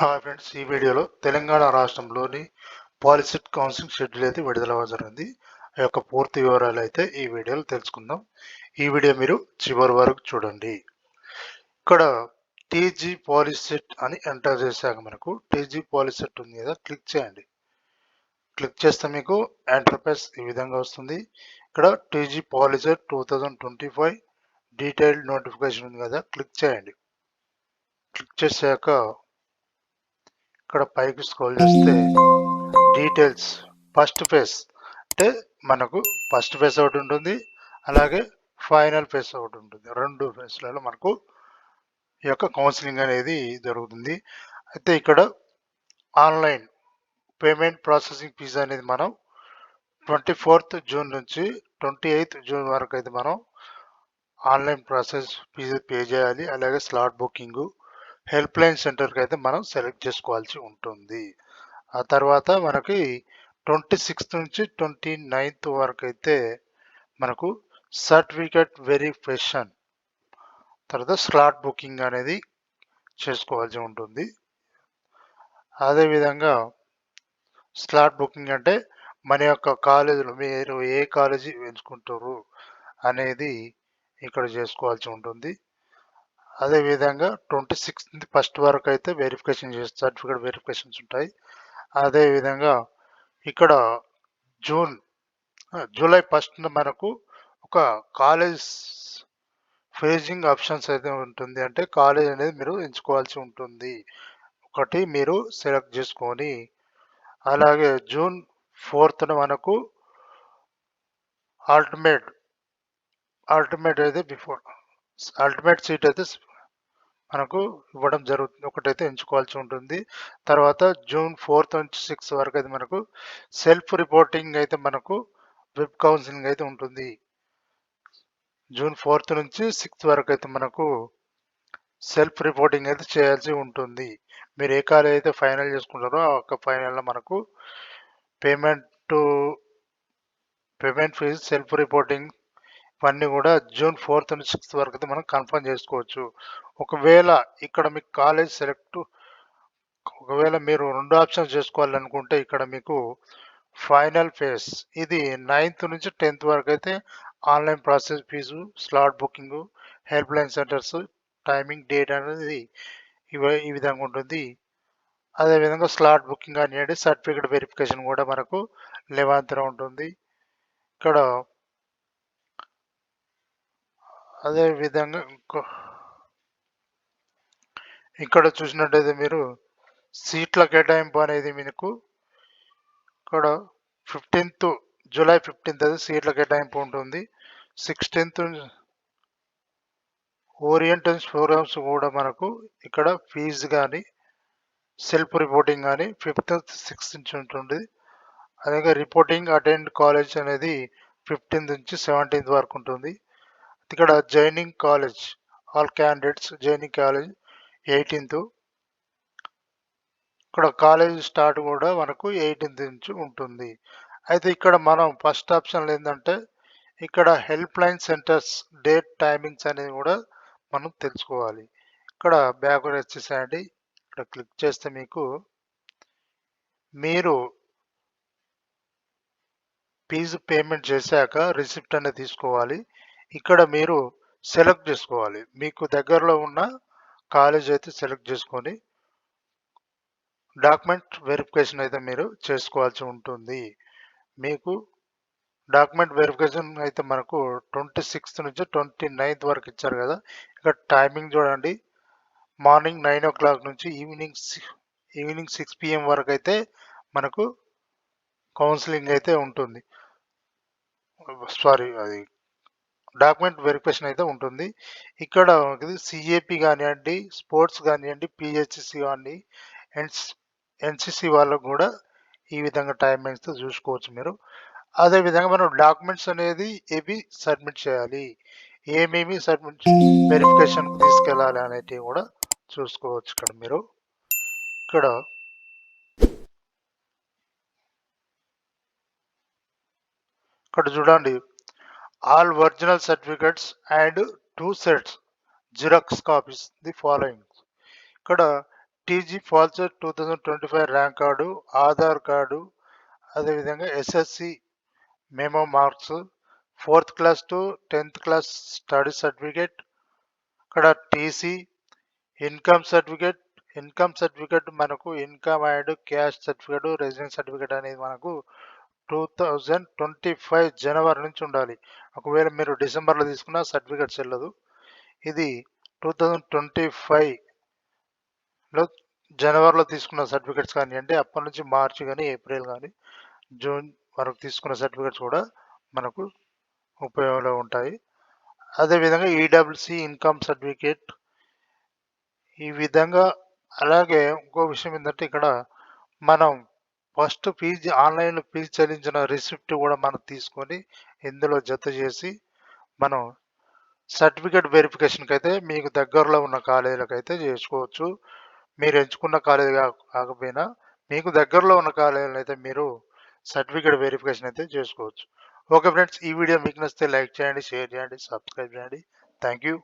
Hi friends ఈ వీడియోలో తెలంగాణ రాష్ట్రంలోని పాలిసెట్ కౌన్సిలింగ్ షెడ్యూల్ అయితే విడుదల జరిగింది. ఆ యొక్క పూర్తి వివరాలు అయితే ఈ వీడియోలో తెలుసుకుందాం. ఈ వీడియో మీరు చివరి వరకు చూడండి. ఇక్కడ టీజీ పాలిసెట్ అని ఎంటర్ చేశాక మనకు టీజీ పాలిసెట్ ఉంది కదా క్లిక్ చేయండి. క్లిక్ చేస్తే మీకు ఎంటర్ప్రైజ్ ఈ విధంగా వస్తుంది. ఇక్కడ TG Polycet two thousand twenty five detailed notification ఉంది కదా క్లిక్ చేయండి. క్లిక్ చేశాక ఇక్కడ పైకి స్క్రోల్ చేస్తే డీటెయిల్స్ ఫస్ట్ ఫేస్. అంటే మనకు ఫస్ట్ ఫేస్ ఒకటి ఉంటుంది అలాగే ఫైనల్ ఫేస్ ఒకటి ఉంటుంది. రెండు ఫేస్లలో మనకు ఈ యొక్క కౌన్సిలింగ్ అనేది జరుగుతుంది. అయితే ఇక్కడ ఆన్లైన్ పేమెంట్ ప్రాసెసింగ్ ఫీజు అనేది మనం ట్వంటీ ఫోర్త్ జూన్ నుంచి ట్వంటీ ఎయిత్ జూన్ వరకు అయితే మనం ఆన్లైన్ ప్రాసెస్ ఫీజు పే చేయాలి. అలాగే స్లాట్ బుకింగు హెల్ప్ లైన్ సెంటర్కి అయితే మనం సెలెక్ట్ చేసుకోవాల్సి ఉంటుంది. ఆ తర్వాత మనకి ట్వంటీ సిక్స్త్ నుంచి ట్వంటీ నైన్త్ వరకు అయితే మనకు సర్టిఫికెట్ వెరిఫికేషన్ తర్వాత స్లాట్ బుకింగ్ అనేది చేసుకోవాల్సి ఉంటుంది. అదేవిధంగా స్లాట్ బుకింగ్ అంటే మన యొక్క కాలేజీలో మీరు ఏ కాలేజీ ఎంచుకుంటారు అనేది ఇక్కడ చేసుకోవాల్సి ఉంటుంది. అదేవిధంగా ట్వంటీ సిక్స్త్ ఫస్ట్ వరకు అయితే వెరిఫికేషన్ చేసి సర్టిఫికేట్ వెరిఫికేషన్స్ ఉంటాయి. అదేవిధంగా ఇక్కడ జూన్ జూలై ఫస్ట్ మనకు ఒక కాలేజ్ ఫేజింగ్ ఆప్షన్స్ అయితే ఉంటుంది. అంటే కాలేజ్ అనేది మీరు ఎంచుకోవాల్సి ఉంటుంది. ఒకటి మీరు సెలెక్ట్ చేసుకొని అలాగే జూన్ ఫోర్త్న మనకు ఆల్టిమేట్ ఆల్టిమేట్ అయితే బిఫోర్ అల్టిమేట్ సీట్ అయితే మనకు ఇవ్వడం జరుగుతుంది. ఒకటైతే ఎంచుకోవాల్సి ఉంటుంది. తర్వాత జూన్ ఫోర్త్ నుంచి సిక్స్ వరకు అయితే మనకు సెల్ఫ్ రిపోర్టింగ్ అయితే మనకు వెబ్ కౌన్సిలింగ్ అయితే ఉంటుంది. జూన్ ఫోర్త్ నుంచి సిక్స్త్ వరకు అయితే మనకు సెల్ఫ్ రిపోర్టింగ్ అయితే చేయాల్సి ఉంటుంది. మీరు ఏ కాలేజ్ అయితే ఫైనల్ చేసుకుంటారో ఆ ఒక్క ఫైనల్లో మనకు payment payment fee self reporting ఇవన్నీ కూడా జూన్ ఫోర్త్ నుంచి సిక్స్త్ వరకు అయితే మనం కన్ఫర్మ్ చేసుకోవచ్చు. ఒకవేళ ఇక్కడ మీకు కాలేజ్ సెలెక్ట్ ఒకవేళ మీరు రెండు ఆప్షన్స్ చేసుకోవాలనుకుంటే ఇక్కడ మీకు ఫైనల్ ఫేస్ ఇది నైన్త్ నుంచి టెన్త్ వరకు అయితే online process fee slot booking helpline centres timing date అనేది ఈ విధంగా ఉంటుంది. అదేవిధంగా స్లాట్ బుకింగ్ అనేది సర్టిఫికేట్ వెరిఫికేషన్ కూడా మనకు లెవెన్త్లో ఉంటుంది. ఇక్కడ అదే విధంగా ఇంకో ఇక్కడ చూసినట్టయితే మీరు సీట్ల కేటాయింపు అనేది మీకు ఇక్కడ ఫిఫ్టీన్త్ జూలై ఫిఫ్టీన్త్ అది సీట్ల కేటాయింపు ఉంటుంది. సిక్స్టీన్త్ ఓరియంటెన్స్ ప్రోగ్రామ్స్ కూడా మనకు ఇక్కడ ఫీజు కానీ సెల్ఫ్ రిపోర్టింగ్ కానీ ఫిఫ్త్ సిక్స్త్ నుంచి ఉంటుంది. అలాగే రిపోర్టింగ్ అటెండ్ కాలేజ్ అనేది ఫిఫ్టీన్త్ నుంచి సెవెంటీన్త్ వరకు ఉంటుంది. ఇక్కడ joining college all candidates joining college eighteenth ఇక్కడ కాలేజ్ స్టార్ట్ కూడా మనకు ఎయిటీన్త్ నుంచి ఉంటుంది. అయితే ఇక్కడ మనం ఫస్ట్ ఆప్షన్ ఏంటంటే ఇక్కడ help line centres date timings అనేది కూడా మనం తెలుసుకోవాలి. ఇక్కడ బ్యాక్వర్డ్ వచ్చేసాయండి. ఇక్కడ క్లిక్ చేస్తే మీకు మీరు ఫీజు పేమెంట్ చేశాక రిసిప్ట్ అనేది తీసుకోవాలి. ఇక్కడ మీరు సెలెక్ట్ చేసుకోవాలి. మీకు దగ్గరలో ఉన్న కాలేజ్ అయితే సెలెక్ట్ చేసుకొని డాక్యుమెంట్ వెరిఫికేషన్ అయితే మీరు చేసుకోవాల్సి ఉంటుంది. మీకు డాక్యుమెంట్ వెరిఫికేషన్ అయితే మనకు ట్వంటీ సిక్స్త్ నుంచి ట్వంటీ నైన్త్ వరకు ఇచ్చారు కదా. ఇక్కడ టైమింగ్ చూడండి. మార్నింగ్ నైన్ ఓ క్లాక్ నుంచి ఈవినింగ్ ఈవినింగ్ సిక్స్ పిఎం వరకు అయితే మనకు కౌన్సిలింగ్ అయితే ఉంటుంది. సారీ అది డాక్యుమెంట్ వెరిఫికేషన్ అయితే ఉంటుంది. ఇక్కడ సిఏపి కానివ్వండి స్పోర్ట్స్ కానివ్వండి పిహెచ్సి కానీ ఎన్స్ ఎన్సిసి వాళ్ళకు కూడా ఈ విధంగా టైమింగ్స్ చూసుకోవచ్చు మీరు. అదేవిధంగా మనం డాక్యుమెంట్స్ అనేది ఏవి సబ్మిట్ చేయాలి? ఏమేమి సబ్మిట్ వెరిఫికేషన్ తీసుకెళ్ళాలి అనేటివి కూడా చూసుకోవచ్చు ఇక్కడ మీరు. ఇక్కడ ఇక్కడ చూడండి. All original certificates and two sets xerox copies the following ఇక్కడ TG ఫాల్సర్ two thousand twenty five rank card Aadhaar card అదేవిధంగా SSC memo marks fourth class to tenth class study certificate ఇక్కడ TC income certificate income certificate మనకు income and cash certificate residence certificate అనేది మనకు two thousand twenty five జనవరి నుంచి ఉండాలి. ఒకవేళ మీరు డిసెంబర్లో తీసుకున్న సర్టిఫికేట్ చెల్లదు ఇది టూ థౌజండ్ ట్వంటీ ఫైవ్లో జనవరిలో తీసుకున్న సర్టిఫికేట్స్ కానివ్వండి అప్పటి నుంచి మార్చి కానీ ఏప్రిల్ కానీ జూన్ వరకు తీసుకున్న సర్టిఫికేట్స్ కూడా మనకు ఉపయోగంలో ఉంటాయి. అదేవిధంగా ఈడబ్ల్యూసి ఇన్కమ్ సర్టిఫికేట్ ఈ విధంగా అలాగే ఇంకో విషయం ఏంటంటే ఇక్కడ మనం ఫస్ట్ ఫీజు ఆన్లైన్లో ఫీజు చెల్లించిన రిసిప్ట్ కూడా మనం తీసుకొని ఇందులో జత చేసి మనం సర్టిఫికేట్ వెరిఫికేషన్కి అయితే మీకు దగ్గరలో ఉన్న కాలేజీలకు అయితే చేసుకోవచ్చు. మీరు ఎంచుకున్న కాలేజీ కాకపోయినా మీకు దగ్గరలో ఉన్న కాలేజీలు అయితే మీరు సర్టిఫికేట్ వెరిఫికేషన్ అయితే చేసుకోవచ్చు. ఓకే ఫ్రెండ్స్ ఈ వీడియో మీకు నచ్చితే లైక్ చేయండి షేర్ చేయండి సబ్స్క్రైబ్ చేయండి. Thank you.